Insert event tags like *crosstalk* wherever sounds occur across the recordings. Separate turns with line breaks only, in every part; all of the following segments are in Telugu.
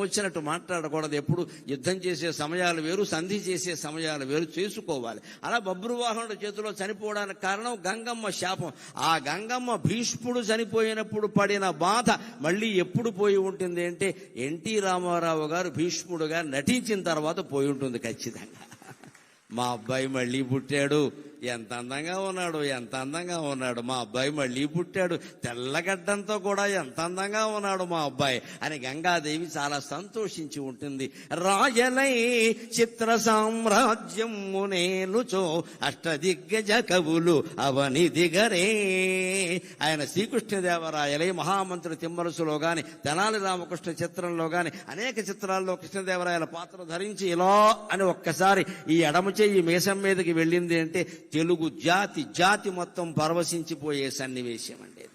వచ్చినట్టు మాట్లాడకూడదు. ఎప్పుడు యుద్ధం చేసే సమయాలు వేరు సంధి చేసే సమయాలు వేరు. చేసుకోవాలి. అలా బబ్రువాహనుడు చేతిలో చనిపోవడానికి కారణం గంగమ్మ శాపం. ఆ గంగమ్మ భీష్ముడు చనిపోయినప్పుడు పడిన బాధ మళ్ళీ ఎప్పుడు పోయి ఉంటుంది అంటే ఎన్టీ రామారావు గారు భీష్ముడుగా నటించిన తర్వాత పోయి ఉంటుంది ఖచ్చితంగా. మా అబ్బాయి మళ్ళీ పుట్టాడు. ఎంత అందంగా ఉన్నాడు ఎంత అందంగా ఉన్నాడు. మా అబ్బాయి మళ్ళీ పుట్టాడు. తెల్లగడ్డంతో కూడా ఎంత అందంగా ఉన్నాడు మా అబ్బాయి. అని గంగాదేవి చాలా సంతోషించి ఉంటుంది. రాయలై చిత్ర సామ్రాజ్యము నేనుచో అష్టదిగ్గజ కవులు అవని దిగరే ఆయన శ్రీకృష్ణదేవరాయలై మహామంత్రి తిమ్మరసులో గాని తెనాలి రామకృష్ణ చిత్రంలో గాని అనేక చిత్రాల్లో కృష్ణదేవరాయల పాత్ర ధరించి ఇలా అని ఒక్కసారి ఈ ఎడమ చెయ్యి మీసం మీదకి వెళ్ళింది అంటే తెలుగు జాతి జాతి మొత్తం పరవశించిపోయే సన్నివేశం అండి అది.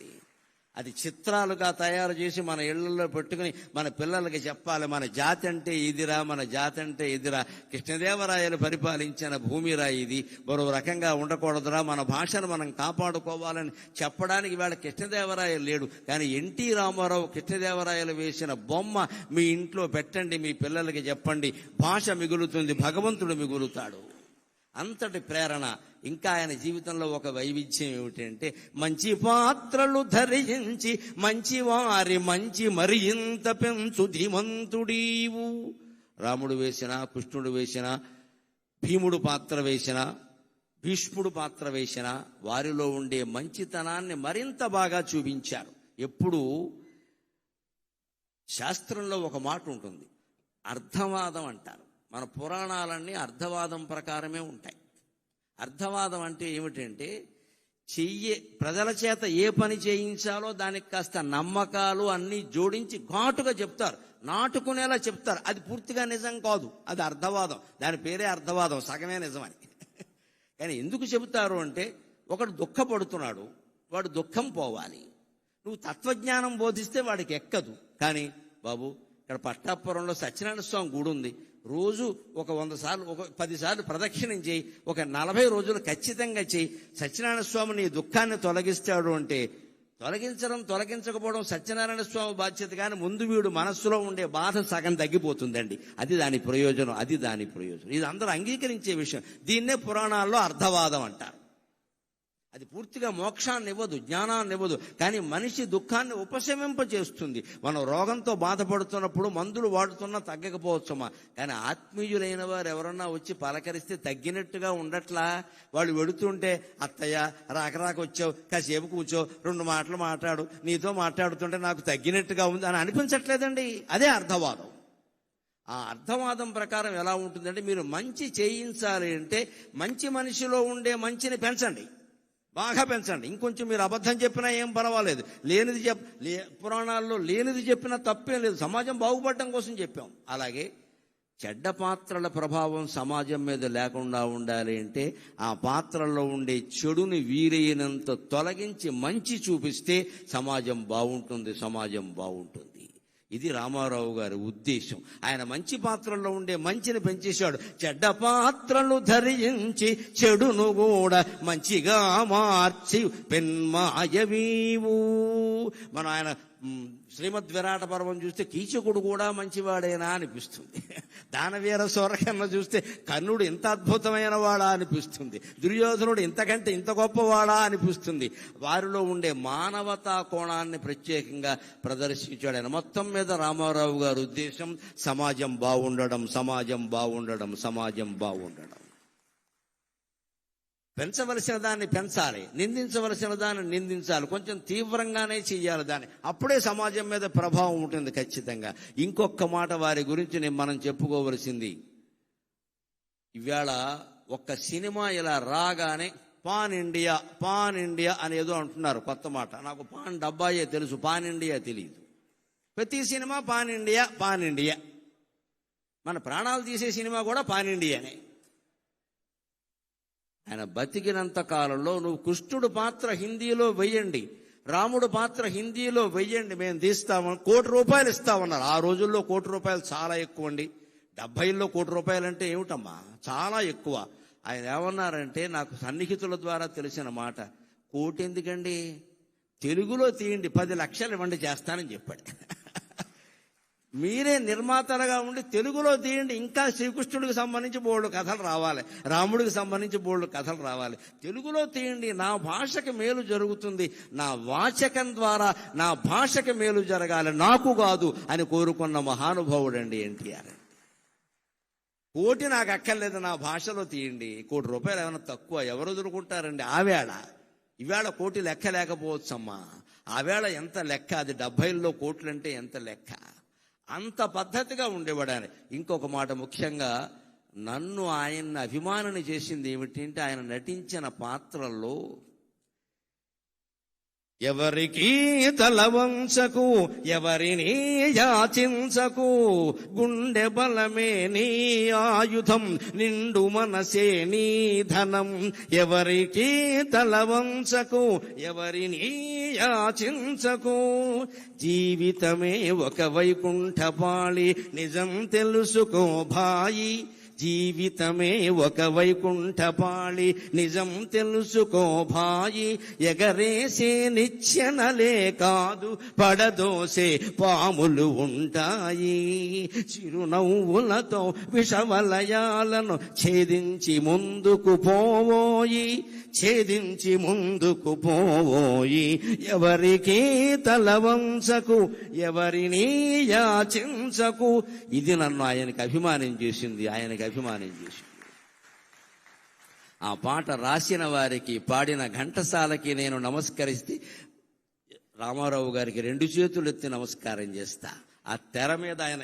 అది చిత్రాలుగా తయారు చేసి మన ఇళ్ళలో పెట్టుకుని మన పిల్లలకి చెప్పాలి మన జాతి అంటే ఇదిరా మన జాతి అంటే ఇదిరా. కృష్ణదేవరాయలు పరిపాలించిన భూమిరా ఇది. మరో రకంగా ఉండకూడదురా మన భాషను మనం కాపాడుకోవాలని చెప్పడానికి వేళ కృష్ణదేవరాయలు లేడు. కానీ ఎన్టీ రామారావు కృష్ణదేవరాయలు వేసిన బొమ్మ మీ ఇంట్లో పెట్టండి మీ పిల్లలకి చెప్పండి. భాష మిగులుతుంది భగవంతుడు మిగులుతాడు. అంతటి ప్రేరణ ఇంకా ఆయన జీవితంలో ఒక వైవిధ్యం ఏమిటంటే మంచి పాత్రలు ధరించి మంచి వారి మంచి మరింత పెంచు ధీమంతుడీవు. రాముడు వేసిన కృష్ణుడు వేసిన భీముడు పాత్ర వేసిన భీష్ముడు పాత్ర వేసిన వారిలో ఉండే మంచితనాన్ని మరింత బాగా చూపించారు. ఎప్పుడు శాస్త్రంలో ఒక మాట ఉంటుంది. అర్థవాదం అంటారు. మన పురాణాలన్నీ అర్థవాదం ప్రకారమే ఉంటాయి. అర్థవాదం అంటే ఏమిటంటే చెయ్యే ప్రజల చేత ఏ పని చేయించాలో దానికి కాస్త నమ్మకాలు అన్నీ జోడించి ఘాటుగా చెప్తారు. నాటుకునేలా చెప్తారు. అది పూర్తిగా నిజం కాదు. అది అర్థవాదం. దాని పేరే అర్థవాదం. సగమే నిజమని. *laughs* కానీ ఎందుకు చెబుతారు అంటే ఒకడు దుఃఖపడుతున్నాడు. వాడు దుఃఖం పోవాలి. నువ్వు తత్వజ్ఞానం బోధిస్తే వాడికి ఎక్కదు. కానీ బాబు ఇక్కడ పట్టాపురంలో సత్యనారాయణ స్వామి గుడి ఉంది. రోజు ఒక వంద సార్లు ఒక పదిసార్లు ప్రదక్షిణం చేయి ఒక నలభై రోజులు ఖచ్చితంగా చేయి. సత్యనారాయణ స్వామి నీ దుఃఖాన్ని తొలగిస్తాడు అంటే తొలగించడం తొలగించకపోవడం సత్యనారాయణ స్వామి బాధ్యత కానీ ముందు వీడు మనస్సులో ఉండే బాధ సగం తగ్గిపోతుందండి. అది దాని ప్రయోజనం అది దాని ప్రయోజనం. ఇది అందరూ అంగీకరించే విషయం. దీన్నే పురాణాల్లో అర్థవాదం అంటారు. అది పూర్తిగా మోక్షాన్ని ఇవ్వదు జ్ఞానాన్ని ఇవ్వదు. కానీ మనిషి దుఃఖాన్ని ఉపశమింపజేస్తుంది మనం రోగంతో బాధపడుతున్నప్పుడు మందులు వాడుతున్నా తగ్గకపోవచ్చుమా? కానీ ఆత్మీయులైన వారు ఎవరన్నా వచ్చి పలకరిస్తే తగ్గినట్టుగా ఉండట్లా? వాళ్ళు వెడుతుంటే అత్తయ్య రాక వచ్చావు కాసేపు కూర్చో రెండు మాటలు మాట్లాడు నీతో మాట్లాడుతుంటే నాకు తగ్గినట్టుగా ఉంది అని అనిపించట్లేదండి. అదే అర్థవాదం. ఆ అర్థవాదం ప్రకారం ఎలా ఉంటుందంటే మీరు మంచి చేయించాలి అంటే మంచి మనిషిలో ఉండే మంచిని పెంచండి. బాగా పెంచండి. ఇంకొంచెం మీరు అబద్ధం చెప్పినా ఏం పర్వాలేదు. లేనిది చెప్ లే పురాణాల్లో లేనిది చెప్పినా తప్పేం లేదు. సమాజం బాగుపడటం కోసం చెప్పాం. అలాగే చెడ్డ పాత్రల ప్రభావం సమాజం మీద లేకుండా ఉండాలి అంటే ఆ పాత్రల్లో ఉండే చెడుని వీలైనంత తొలగించి మంచి చూపిస్తే సమాజం బాగుంటుంది సమాజం బాగుంటుంది. ఇది రామారావు గారి ఉద్దేశం. ఆయన మంచి పాత్రల్లో ఉండే మంచిని పెంచేశాడు. చెడ్డ పాత్రలు ధరించి చెడును కూడా మంచిగా మార్చి పెన్మాయవీవు. మన ఆయన శ్రీమద్ విరాట పర్వం చూస్తే కీచకుడు కూడా మంచివాడేనా అనిపిస్తుంది. దానవీర సూరకన్న చూస్తే కర్ణుడు ఇంత అద్భుతమైన వాడా అనిపిస్తుంది. దుర్యోధనుడు ఇంతకంటే ఇంత గొప్పవాడా అనిపిస్తుంది. వారిలో ఉండే మానవతా కోణాన్ని ప్రత్యేకంగా ప్రదర్శించాడు ఆయన మొత్తం మీద రామారావు గారి ఉద్దేశం సమాజం బాగుండడం సమాజం బాగుండడం సమాజం బాగుండడం పెంచవలసిన దాన్ని పెంచాలి నిందించవలసిన దాన్ని నిందించాలి కొంచెం తీవ్రంగానే చెయ్యాలి దాన్ని. అప్పుడే సమాజం మీద ప్రభావం ఉంటుంది ఖచ్చితంగా. ఇంకొక మాట వారి గురించి నేను మనం చెప్పుకోవలసింది. ఇవాళ ఒక్క సినిమా ఇలా రాగానే పాన్ ఇండియా పాన్ ఇండియా అని ఏదో అంటున్నారు కొత్త మాట. నాకు పాన్ డబ్బాయే తెలుసు పాన్ ఇండియా తెలియదు ప్రతి cinema pan India pan India. మన ప్రాణాలు తీసే సినిమా కూడా పాన్ ఇండియానే. ఆయన బతికినంత కాలంలో నువ్వు కృష్ణుడు పాత్ర హిందీలో వెయ్యండి రాముడు పాత్ర హిందీలో వెయ్యండి మేము తీస్తామని కోటి రూపాయలు ఇస్తామన్నారు. ఆ రోజుల్లో కోటి రూపాయలు చాలా ఎక్కువ అండి డెబ్బైల్లో కోటి రూపాయలు అంటే ఏమిటమ్మా? చాలా ఎక్కువ. ఆయన ఏమన్నారంటే నాకు సన్నిహితుల ద్వారా తెలిసిన మాట కోటి ఎందుకండి? తెలుగులో తీయండి పది లక్షలు ఇవ్వండి చేస్తానని చెప్పాడు. మీరే నిర్మాతలుగా ఉండి తెలుగులో తీయండి. ఇంకా శ్రీకృష్ణుడికి సంబంధించి బోళ్ళు కథలు రావాలి. రాముడికి సంబంధించి బోళ్ళు కథలు రావాలి. తెలుగులో తీయండి. నా భాషకి మేలు జరుగుతుంది. నా వాచకం ద్వారా నా భాషకి మేలు జరగాలి. నాకు కాదు అని కోరుకున్న మహానుభావుడండి ఎన్టీఆర్. కోటి నాకు అక్కర్లేదు. నా భాషలో తీయండి. కోటి రూపాయలు ఏమైనా తక్కువ ఎవరు ఎదుర్కొంటారండి? ఆవేళ. ఈవేళ కోటి లెక్క లేకపోవచ్చమ్మా. ఆవేళ ఎంత లెక్క? అది డెబ్బైల్లో కోట్లు అంటే ఎంత లెక్క? అంత పద్ధతిగా ఉండేవాడు ఆయన ఇంకొక మాట ముఖ్యంగా నన్ను ఆయన్ని అభిమానని చేసింది ఏమిటంటే ఆయన నటించిన పాత్రల్లో ఎవరికి తలవంచకు ఎవరిని యాచించకు గుండె బలమే నీ ఆయుధం నిండు మనసే నీ ధనం. ఎవరికి తలవంచకు ఎవరిని యాచించకు. జీవితమే ఒక వైకుంఠపాళి నిజం తెలుసుకో భాయి. జీవితమే ఒక వైకుంఠపాళి. నిజం తెలుసుకో భాయి ఎగరేసే నిచ్చెనలే కాదు పడదోసే పాములు ఉంటాయి. చిరునవ్వులతో విషవలయాలను ఛేదించి ముందుకు పోవోయి ఛేదించి ముందుకు పోవోయి. ఎవరికి తలవంచకు ఎవరిని యాచించకు. ఇది నన్ను ఆయనకి అభిమానం చేసింది ఆయనకి అభిమానం చేసి ఆ పాట రాసిన వారికి పాడిన ఘంటసాలకి నేను నమస్కరిస్తే రామారావు గారికి రెండు చేతులు ఎత్తి నమస్కారం చేస్తా. ఆ తెర మీద ఆయన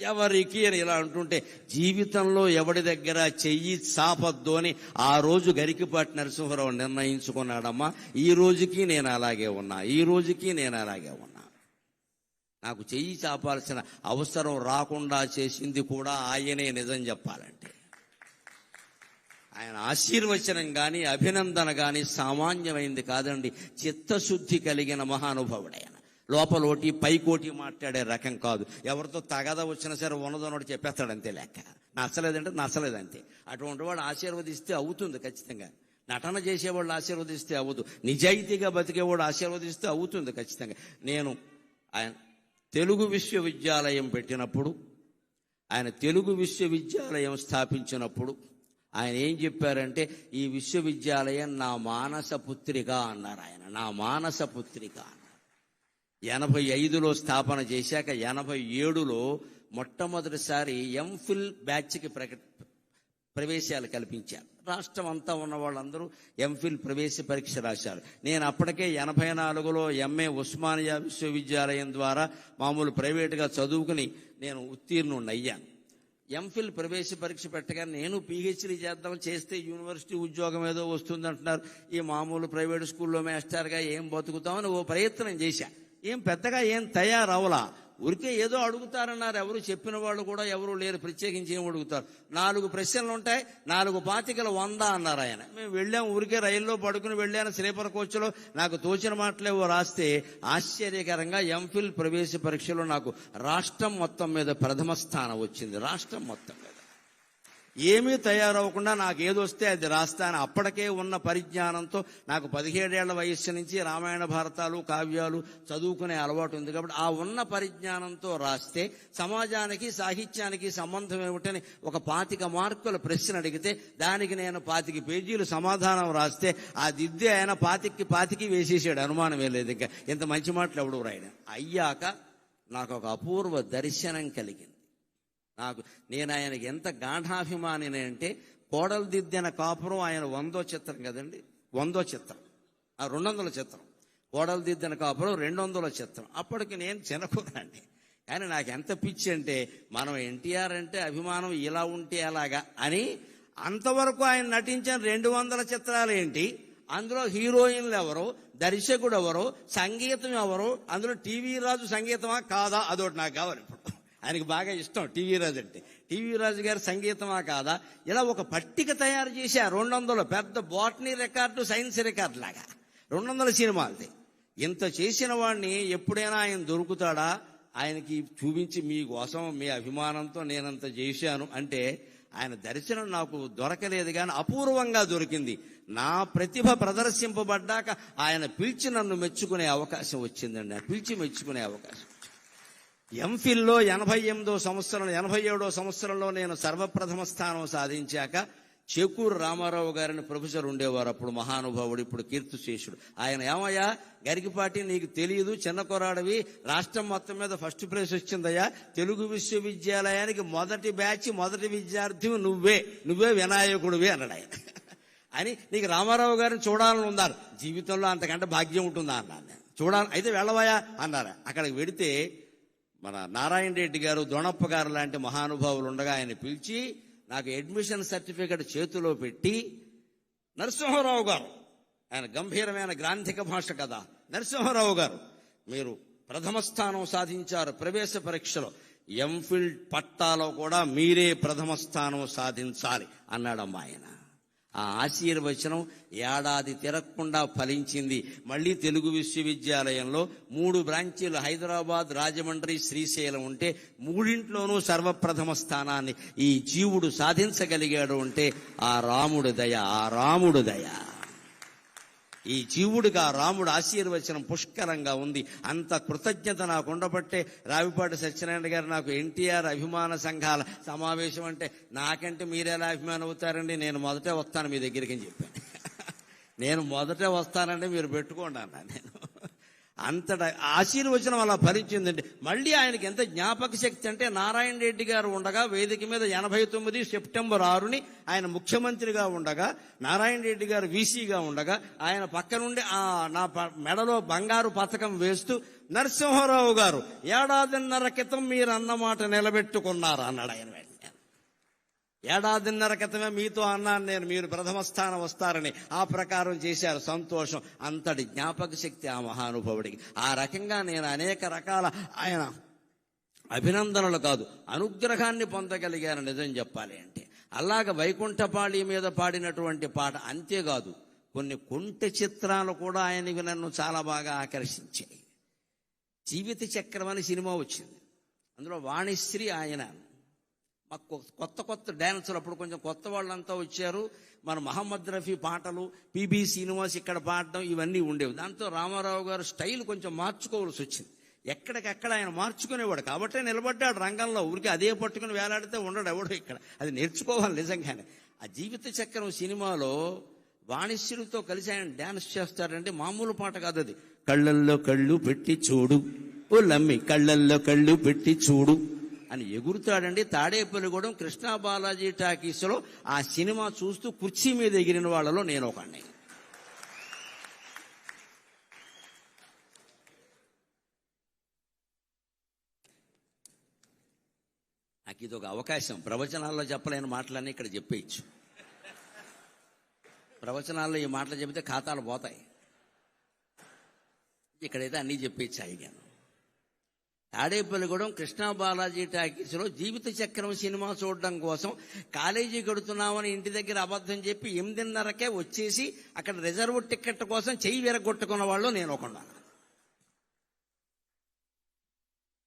ఎవరికి? అని ఇలా అంటుంటే జీవితంలో ఎవడి దగ్గర చెయ్యి చాపద్దు అని ఆ రోజు గరికిపాటి నరసింహరావు నిర్ణయించుకున్నాడమ్మా. ఈ రోజుకి నేను అలాగే ఉన్నా ఈ రోజుకి నేను అలాగే ఉన్నా. నాకు చెయ్యి చాపాల్సిన అవసరం రాకుండా చేసింది కూడా ఆయనే నిజం చెప్పాలంటే. ఆయన ఆశీర్వచనం కానీ అభినందన కానీ సామాన్యమైంది కాదండి. చిత్తశుద్ధి కలిగిన మహానుభావుడు ఆయన. లోపలోటి పైకోటి మాట్లాడే రకం కాదు. ఎవరితో తగద వచ్చినా సరే ఉన్నదన్నోడు చెప్పేస్తాడు అంతే లెక్క. నచ్చలేదంటే నచ్చలేదంతే. అటువంటి వాడు ఆశీర్వదిస్తే అవుతుంది ఖచ్చితంగా. నటన చేసేవాళ్ళు ఆశీర్వదిస్తే అవ్వదు. నిజాయితీగా బతికేవాడు ఆశీర్వదిస్తే అవుతుంది ఖచ్చితంగా. నేను ఆయన తెలుగు విశ్వవిద్యాలయం పెట్టినప్పుడు ఆయన తెలుగు విశ్వవిద్యాలయం స్థాపించినప్పుడు ఆయన ఏం చెప్పారంటే ఈ విశ్వవిద్యాలయం నా మానస పుత్రిక అన్నారు ఆయన. నా మానస పుత్రిక ఎనభై ఐదులో స్థాపన చేశాక ఎనభై ఏడులో మొట్టమొదటిసారి ఎంఫిల్ బ్యాచ్కి ప్రకటి ప్రవేశాలు కల్పించారు. రాష్ట్రం అంతా ఉన్న వాళ్ళందరూ ఎంఫిల్ ప్రవేశ పరీక్ష రాశారు. నేను అప్పటికే ఎనభై నాలుగులో ఎంఏ ఉస్మానియా విశ్వవిద్యాలయం ద్వారా మామూలు ప్రైవేటుగా చదువుకుని నేను ఉత్తీర్ణుణ్ణి అయ్యాను ఎంఫిల్ ప్రవేశ పరీక్ష పెట్టగా నేను పిహెచ్డీ చేద్దాం చేస్తే యూనివర్సిటీ ఉద్యోగం ఏదో వస్తుందంటున్నారు. ఈ మామూలు ప్రైవేట్ స్కూల్లో మేస్టర్గా ఏం బతుకుతామని ఓ ప్రయత్నం చేశా. ఏం పెద్దగా ఏం తయారవలా ఊరికే ఏదో అడుగుతారన్నారు. ఎవరు చెప్పిన వాళ్ళు కూడా ఎవరు లేరు. ప్రత్యేకించి ఏం అడుగుతారు? నాలుగు ప్రశ్నలు ఉంటాయి. నాలుగు పాతికలు వంద అన్నారు ఆయన. మేము వెళ్ళాం ఊరికే రైల్లో పడుకుని వెళ్ళాను. స్లీపర్ కోచ్లో నాకు తోచిన మాటలేవో రాస్తే ఆశ్చర్యకరంగా ఎంఫిల్ ప్రవేశ పరీక్షలో నాకు రాష్ట్రం మొత్తం మీద ప్రథమ స్థానం వచ్చింది. రాష్ట్రం మొత్తం ఏమీ తయారవకుండా నాకు ఏదొస్తే అది రాస్తాను. అప్పటికే ఉన్న పరిజ్ఞానంతో నాకు పదిహేడేళ్ళ వయస్సు నుంచి రామాయణ భారతాలు కావ్యాలు చదువుకునే అలవాటు ఉంది. కాబట్టి ఆ ఉన్న పరిజ్ఞానంతో రాస్తే సమాజానికి సాహిత్యానికి సంబంధం ఏమిటని ఒక పాతిక మార్కుల ప్రశ్న అడిగితే దానికి నేను పాతిక పేజీలు సమాధానం రాస్తే ఆ దిద్దే ఆయన పాతికి పాతికి వేసేసాడు. అనుమానం లేదు ఇంకా. ఇంత మంచి మాటలు ఎవడు రాయడం అయ్యాక నాకు ఒక అపూర్వ దర్శనం కలిగింది. నాకు నేను ఆయనకి ఎంత గాఢాభిమానిని అంటే కోడలు దిద్దిన కాపురం ఆయన వందో చిత్రం కదండి? వందో చిత్రం. ఆ రెండు వందల చిత్రం. కోడలు దిద్దిన కాపురం రెండు వందల చిత్రం. అప్పటికి నేను చిన్నకురాండి కానీ నాకు ఎంత పిచ్చి అంటే మనం ఎన్టీఆర్ అంటే అభిమానం ఇలా ఉంటే అలాగా అని అంతవరకు ఆయన నటించిన రెండు వందల చిత్రాలు ఏంటి? అందులో హీరోయిన్లు ఎవరు? దర్శకుడు ఎవరు? సంగీతం ఎవరు? అందులో టీవీ రాజు సంగీతమా? కాదా? అదొకటి నాకు కావాలి ఇప్పుడు. ఆయనకు బాగా ఇష్టం టీవీ రాజు అంటే. టీవీ రాజు గారి సంగీతమా కాదా? ఇలా ఒక పట్టిక తయారు చేశా రెండు వందలు పెద్ద బాటనీ రికార్డు సైన్స్ రికార్డు లాగా. రెండు వందల సినిమాలది. ఇంత చేసిన వాడిని ఎప్పుడైనా ఆయన దొరుకుతాడా? ఆయనకి చూపించి మీ కోసం మీ అభిమానంతో నేనంత చేశాను అంటే ఆయన దర్శనం నాకు దొరకలేదు కానీ అపూర్వంగా దొరికింది. నా ప్రతిభ ప్రదర్శింపబడ్డాక ఆయన పిలిచి నన్ను మెచ్చుకునే అవకాశం వచ్చిందండి. పిలిచి మెచ్చుకునే అవకాశం. ఎంఫిల్లో ఎనభై ఎనిమిదో సంవత్సరం ఎనభై ఏడో సంవత్సరంలో నేను సర్వప్రథమ స్థానం సాధించాక చేకూరు రామారావు గారిని ప్రొఫెసర్ ఉండేవారు. అప్పుడు మహానుభావుడు ఇప్పుడు కీర్తిశేషుడు. ఆయన ఏమయ్యా? గరికిపాటి నీకు తెలియదు చిన్న కొరాడవి రాష్ట్రం మొత్తం మీద ఫస్ట్ ప్రైజ్ వచ్చిందయ్యా. తెలుగు విశ్వవిద్యాలయానికి మొదటి బ్యాచ్ మొదటి విద్యార్థి నువ్వే. నువ్వే వినాయకుడివి అన్నాడు ఆయన. అని నీకు రామారావు గారిని చూడాలని ఉన్నారు. జీవితంలో అంతకంటే భాగ్యం ఉంటుందా అన్నాను చూడాలని చూడాలి అయితే వెళ్ళవయా అన్నారు. అక్కడికి వెడితే మన నారాయణ రెడ్డి గారు దొణప్ప గారు లాంటి మహానుభావులు ఉండగా ఆయన పిలిచి నాకు అడ్మిషన్ సర్టిఫికెట్ చేతిలో పెట్టి నరసింహారావు గారు ఆయన గంభీరమైన గ్రాంధిక భాష కదా నరసింహారావు గారు మీరు ప్రథమ స్థానం సాధించారు ప్రవేశ పరీక్షలో. ఎంఫిల్ పట్టాలో కూడా మీరే ప్రథమ స్థానం సాధించాలి అన్నాడమ్మా ఆయన. ఆ ఆశీర్వచనం ఏడాది తిరగకుండా ఫలించింది. మళ్ళీ తెలుగు విశ్వవిద్యాలయంలో మూడు బ్రాంచీలు హైదరాబాద్ రాజమండ్రి శ్రీశైలం ఉంటే మూడింట్లోనూ సర్వప్రథమ స్థానాన్ని ఈ జీవుడు సాధించగలిగాడు అంటే ఆ రాముడు దయ ఆ రాముడు దయ. ఈ జీవుడిగా రాముడు ఆశీర్వచనం పుష్కరంగా ఉంది. అంత కృతజ్ఞత నాకు ఉండబట్టే రావిపాటి సత్యనారాయణ గారు నాకు ఎన్టీఆర్ అభిమాన సంఘాల సమావేశం అంటే నాకంటే మీరెలా అభిమానం అవుతారండి? నేను మొదటే వస్తాను మీ దగ్గరికి అని చెప్పాను. *laughs* నేను మొదటే వస్తానంటే మీరు పెట్టుకోండి అన్నా. నేను అంతట ఆశీర్వచనం అలా ఫలించిందండి మళ్ళీ ఆయనకి ఎంత జ్ఞాపక శక్తి అంటే నారాయణ రెడ్డి గారు ఉండగా వేదిక మీద ఎనభై తొమ్మిది సెప్టెంబర్ ఆరుని ఆయన ముఖ్యమంత్రిగా ఉండగా నారాయణ రెడ్డి గారు వీసీగా ఉండగా ఆయన పక్క నుండి ఆ నా ప- మెడలో బంగారు పథకం వేస్తూ నరసింహారావు గారు ఏడాదిన్నర క్రితం మీరు అన్నమాట నిలబెట్టుకున్నారు? అన్నాడు ఆయన ఏడాదిన్నర క్రితమే మీతో అన్నాను నేను మీరు ప్రథమ స్థానం వస్తారని. ఆ ప్రకారం చేశారు. సంతోషం. అంతటి జ్ఞాపక శక్తి ఆ మహానుభావుడికి. ఆ రకంగా నేను అనేక రకాల ఆయన అభినందనలు కాదు అనుగ్రహాన్ని పొందగలిగాను నిజం చెప్పాలి అంటే. అలాగ వైకుంఠపాళి మీద పాడినటువంటి పాట అంతేకాదు కొన్ని కుంట చిత్రాలు కూడా ఆయనకి నన్ను చాలా బాగా ఆకర్షించాయి. జీవిత చక్రం అని సినిమా వచ్చింది. అందులో వాణిశ్రీ ఆయన మాకు కొత్త కొత్త డ్యాన్సులు అప్పుడు కొంచెం కొత్త వాళ్ళంతా వచ్చారు. మన మహమ్మద్ రఫీ పాటలు పిబి శ్రీనివాస్ ఇక్కడ పాడడం ఇవన్నీ ఉండేవి. దాంతో రామారావు గారు స్టైల్ కొంచెం మార్చుకోవాల్సి వచ్చింది. ఎక్కడికక్కడ ఆయన మార్చుకునేవాడు. కాబట్టే నిలబడ్డాడు రంగంలో. ఊరికి అదే పట్టుకుని వేలాడితే ఉండడు ఎవడు ఇక్కడ. అది నేర్చుకోవాలి నిజంగానే. ఆ జీవిత చక్రం సినిమాలో వాణిశ్యులతో కలిసి ఆయన డ్యాన్స్ చేస్తాడంటే మామూలు పాట కాదు అది. కళ్ళల్లో కళ్ళు పెట్టి చూడు. ఓ లమ్మి కళ్ళల్లో కళ్ళు పెట్టి చూడు. అని ఎగురుతాడండి తాడేపల్లిగూడెం కృష్ణా బాలాజీ టాకీస్లో ఆ సినిమా చూస్తూ కుర్చీ మీద ఎగిరిన వాళ్ళలో నేను ఒకడిని నాకు ఇది ఒక అవకాశం. ప్రవచనాల్లో చెప్పలేని మాటలన్నీ ఇక్కడ చెప్పేయచ్చు. ప్రవచనాల్లో ఈ మాటలు చెబితే ఖాతాలు పోతాయి. ఇక్కడైతే అన్నీ చెప్పేయచ్చు అయ్యాను తాడేపల్లిగూడెం కృష్ణా బాలాజీ టాకీస్లో జీవిత చక్రం సినిమా చూడడం కోసం కాలేజీ కడుతున్నామని ఇంటి దగ్గర అబద్ధం చెప్పి ఎనిమిదిన్నరకే వచ్చేసి అక్కడ రిజర్వ్ టికెట్ కోసం చెయ్యి విరగొట్టుకున్న వాళ్ళు నేను ఒకన్నాను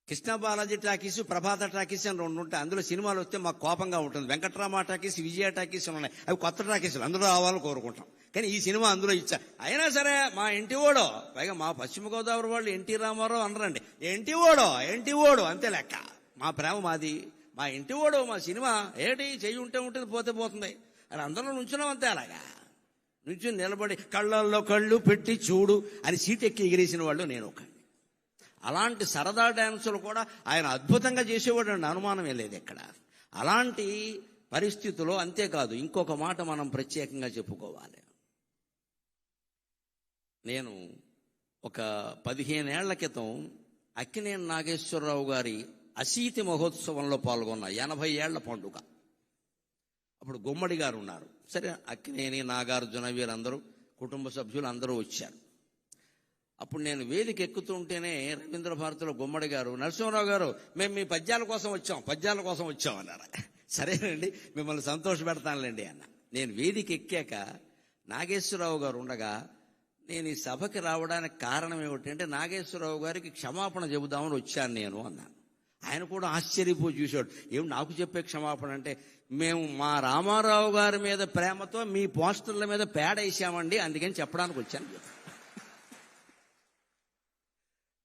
కృష్ణా బాలాజీ టాకీస్ ప్రభాత టాకీస్ అని రెండు ఉంటాయి. అందులో సినిమాలు వస్తే మాకు కోపంగా ఉంటుంది. వెంకట్రామ టాకీస్ విజయ టాకీస్ ఉన్నాయి. అవి కొత్త టాకీసులు. అందులో రావాలని కోరుకుంటాం. కానీ ఈ సినిమా అందులో ఇచ్చా. అయినా సరే మా ఇంటి ఓడో పైగా మా పశ్చిమ గోదావరి వాళ్ళు ఎన్టీ రామారావు అనరండి. ఎన్టీ ఓడో ఎన్టీ ఓడో అంతే లెక్క. మా ప్రేమ మాది. మా ఇంటి ఓడో మా సినిమా ఏటి చేయి ఉంటే ఉంటుంది పోతే పోతుంది. అని అందరూ నుంచున్నాం అంతే అలాగా. నుంచి నిలబడి కళ్ళల్లో కళ్ళు పెట్టి చూడు అని సీట్ ఎక్కి ఎగిరేసిన వాళ్ళు నేను ఒక అలాంటి సరదా డ్యాన్సులు కూడా ఆయన అద్భుతంగా చేసేవాడు అండి అనుమానమే లేదు ఇక్కడ అలాంటి పరిస్థితిలో అంతేకాదు ఇంకొక మాట మనం ప్రత్యేకంగా చెప్పుకోవాలి. నేను ఒక పదిహేనేళ్ళ క్రితం అక్కినేని నాగేశ్వరరావు గారి అశీతి మహోత్సవంలో పాల్గొన్న ఎనభై ఏళ్ళ పండుగ. అప్పుడు గుమ్మడి గారు ఉన్నారు. సరే అక్కినేని నాగార్జున వీరందరూ కుటుంబ సభ్యులు అందరూ వచ్చారు. అప్పుడు నేను వేదిక ఎక్కుతుంటేనే రవీంద్ర భారతిలో గుమ్మడి గారు నరసింహరావు గారు మేము మీ పద్యాల కోసం వచ్చాం పద్యాల కోసం వచ్చాం అన్నారు. సరేనండి మిమ్మల్ని సంతోష పెడతానులేండి అన్న. నేను వేదిక ఎక్కాక నాగేశ్వరరావు గారు ఉండగా నేను ఈ సభకి రావడానికి కారణం ఏమిటంటే నాగేశ్వరరావు గారికి క్షమాపణ చెబుదామని వచ్చాను నేను అన్నాను. ఆయన కూడా ఆశ్చర్యపోయి చూశాడు. ఏం నాకు చెప్పే క్షమాపణ అంటే మేము మా రామారావు గారి మీద ప్రేమతో మీ పోస్టర్ల మీద పేడ వేసామండి అందుకని చెప్పడానికి వచ్చాను.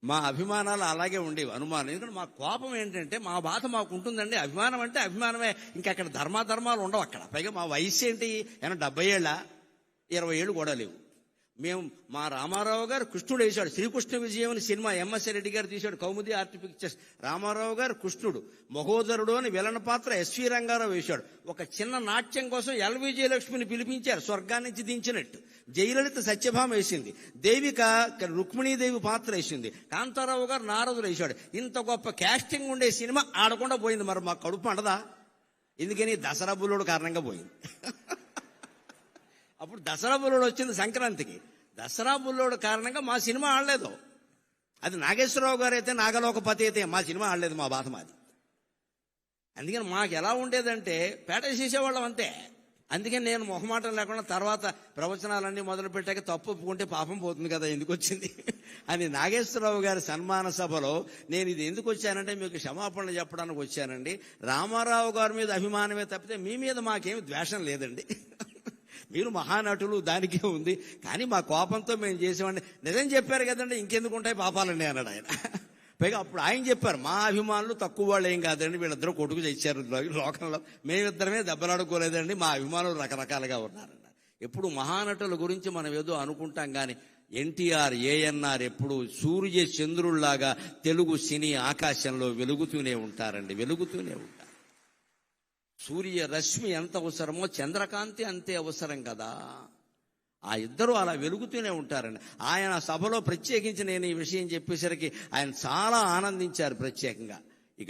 మా అభిమానాలు అలాగే ఉండేవి అనుమానం. ఎందుకంటే మా కోపం ఏంటంటే మా బాధ మాకు ఉంటుందండి. అభిమానం అంటే అభిమానమే. ఇంకా అక్కడ ధర్మాధర్మాలు ఉండవు అక్కడ. పైగా మా వయసు ఏంటి? ఏమైనా డెబ్బై ఏళ్ళ? ఇరవై ఏళ్ళు కూడా లేవు. మేము మా రామారావు గారు కృష్ణుడు వేశాడు. శ్రీకృష్ణ విజయం అని సినిమా ఎంఎస్ రెడ్డి గారు తీశాడు. కౌముది ఆర్ట్ పిక్చర్స్. రామారావు గారు కృష్ణుడు. మహోదరుడు అని విలన పాత్ర ఎస్వి రంగారావు వేశాడు. ఒక చిన్న నాట్యం కోసం ఎల్ విజయలక్ష్మిని పిలిపించారు. స్వర్గాన్ని దించినట్టు. జయలలిత సత్యభామ వేసింది. దేవిక రుక్మిణీదేవి పాత్ర వేసింది. కాంతారావు గారు నారదుడు వేశాడు. ఇంత గొప్ప క్యాస్టింగ్ ఉండే సినిమా ఆడకుండా పోయింది. మరి మా కడుపు అండదా? ఎందుకని దసరా బుల్లుడు కారణంగా పోయింది. *laughs* అప్పుడు దసరా బుల్లోడు వచ్చింది సంక్రాంతికి. దసరా బుల్లోడు కారణంగా మా సినిమా ఆడలేదు. అది నాగేశ్వరరావు గారు అయితే నాగలోకపతి అయితే మా సినిమా ఆడలేదు మా బాధ మాది. అందుకని మాకు ఎలా ఉండేదంటే పేట చేసేవాళ్ళం అంతే. అందుకని నేను మొహమాటం లేకుండా తర్వాత ప్రవచనాలన్నీ మొదలు పెట్టాక తప్పు ఒప్పుకుంటే పాపం పోతుంది కదా ఎందుకు వచ్చింది? అని నాగేశ్వరరావు గారి సన్మాన సభలో నేను ఇది ఎందుకు వచ్చానంటే మీకు క్షమాపణలు చెప్పడానికి వచ్చానండి. రామారావు గారి మీద అభిమానమే తప్పితే మీ మీద మాకేమి ద్వేషం లేదండి. మీరు మహానటులు దానికే ఉంది. కానీ మా కోపంతో మేము చేసేవాడిని. నిజం చెప్పారు కదండి ఇంకెందుకు ఉంటాయి పాపాలండి అన్నాడు ఆయన. పైగా అప్పుడు ఆయన చెప్పారు మా అభిమానులు తక్కువ వాళ్ళు ఏం కాదండి వీళ్ళిద్దరూ కొడుకు తెచ్చారు లోకంలో. మేమిద్దరమే దెబ్బలాడుకోలేదండి మా అభిమానులు రకరకాలుగా ఉన్నారన్నారు. ఎప్పుడు మహానటుల గురించి మనం ఏదో అనుకుంటాం కానీ ఎన్టీఆర్ ఏఎన్ఆర్ ఎప్పుడు సూర్య చంద్రుల్లాగా తెలుగు సినీ ఆకాశంలో వెలుగుతూనే ఉంటారండి వెలుగుతూనే ఉంటారు. సూర్య రశ్మి ఎంత అవసరమో చంద్రకాంతి అంతే అవసరం కదా. ఆ ఇద్దరు అలా వెలుగుతూనే ఉంటారని. ఆయన సభలో ప్రత్యేకించి నేను ఈ విషయం చెప్పేసరికి ఆయన చాలా ఆనందించారు ప్రత్యేకంగా. ఇక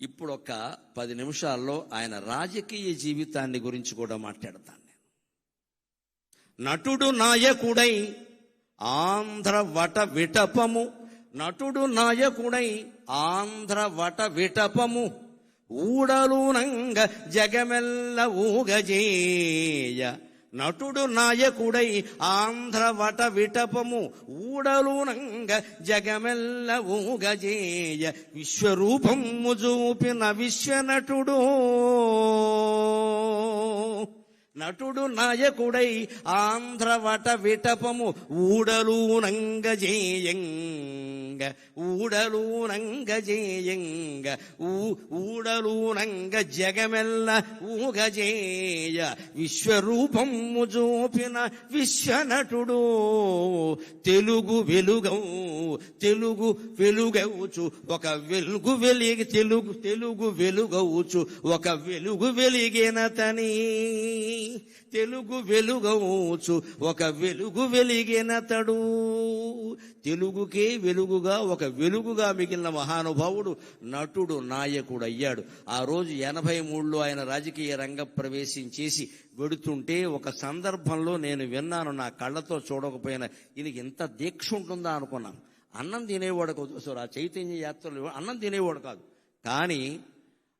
ఇప్పుడు ఒక పది నిమిషాల్లో ఆయన రాజకీయ జీవితాన్ని గురించి కూడా మాట్లాడతాను నేను. నటుడు నాయకుడై ఆంధ్ర వట విటపము. నటుడు నాయకుడై ఆంధ్ర వట విటపము. ఊడలునంగ జగమెల్ల ఊగజేయ. నటుడు నాయకుడై ఆంధ్రవట విటపము ఊడలునంగ జగమెల్ల ఊగజేయ. విశ్వరూపము చూపిన విశ్వనటుడు. నటుడు నాయకుడై ఆంధ్ర వట విటపము ఊడలూనంగ జేయంగ ఊడలూనంగ జేయంగ ఊ ఊడలూనంగ జగమెల్ల ఊగజేయ విశ్వరూపము చూపిన విశ్వనటుడు తెలుగు వెలుగౌ తెలుగు వెలుగవుచు ఒక వెలుగు వెలిగి తెలుగు తెలుగు వెలుగవుచు ఒక వెలుగు వెలిగినతని తెలుగు వెలుగవచ్చు ఒక వెలుగు వెలిగినతడు. తెలుగుకే వెలుగుగా ఒక వెలుగుగా మిగిలిన మహానుభావుడు నటుడు నాయకుడు అయ్యాడు ఆ రోజు ఎనభై మూడులో ఆయన రాజకీయ రంగ ప్రవేశం చేసి వెడుతుంటే ఒక సందర్భంలో నేను విన్నాను నా కళ్ళతో చూడకపోయినా ఈయనకి ఇంత దీక్ష ఉంటుందా? అనుకున్నాను. అన్నం తినేవాడు కాదు సార్ ఆ చైతన్య యాత్రలు అన్నం తినేవాడు కాదు. కానీ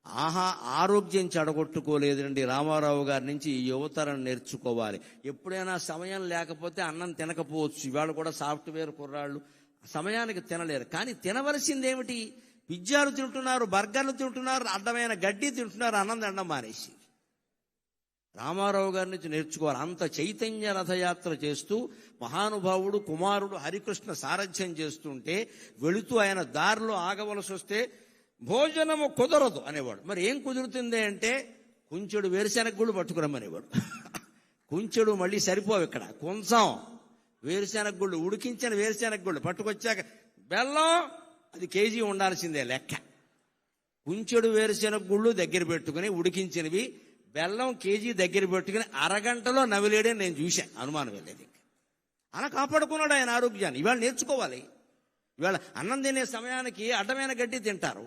ఆహా ఆరోగ్యం చెడగొట్టుకోలేదండి రామారావు గారి నుంచి ఈ యువతరం నేర్చుకోవాలి. ఎప్పుడైనా సమయం లేకపోతే అన్నం తినకపోవచ్చు. ఇవాళ కూడా సాఫ్ట్వేర్ కుర్రాళ్ళు సమయానికి తినలేరు. కానీ తినవలసింది ఏమిటి పిజ్జాలు తింటున్నారు బర్గర్లు తింటున్నారు అడ్డమైన గడ్డి తింటున్నారు అన్నం తినడం మానేసి. రామారావు గారి నుంచి నేర్చుకోవాలి. అంత చైతన్య రథయాత్ర చేస్తూ మహానుభావుడు కుమారుడు హరికృష్ణ సారథ్యం చేస్తుంటే వెళుతూ ఆయన దారిలో ఆగవలసి వస్తే భోజనము కుదరదు అనేవాడు. మరి ఏం కుదురుతుంది అంటే కుంచెడు వేరుశెనగ గుళ్ళు పట్టుకురమ్మనేవాడు *laughs* కుంచెడు మళ్ళీ సరిపోవు ఇక్కడ. కొంచెం వేరుశెనగ గుళ్ళు ఉడికించిన వేరుశెనగ గుళ్ళు పట్టుకొచ్చాక బెల్లం అది కేజీ ఉండాల్సిందే లెక్క. కుంచెడు వేరుశెనగ గుళ్ళు దగ్గర పెట్టుకుని ఉడికించినవి బెల్లం కేజీ దగ్గర పెట్టుకుని అరగంటలో నవిలేడే నేను చూశాను అనుమానం వెళ్ళేది అలా కాపాడుకున్నాడు ఆయన ఆరోగ్యాన్ని. ఇవాళ నేర్చుకోవాలి. ఇవాళ అన్నం తినే సమయానికి అడ్డమైన గడ్డి తింటారు.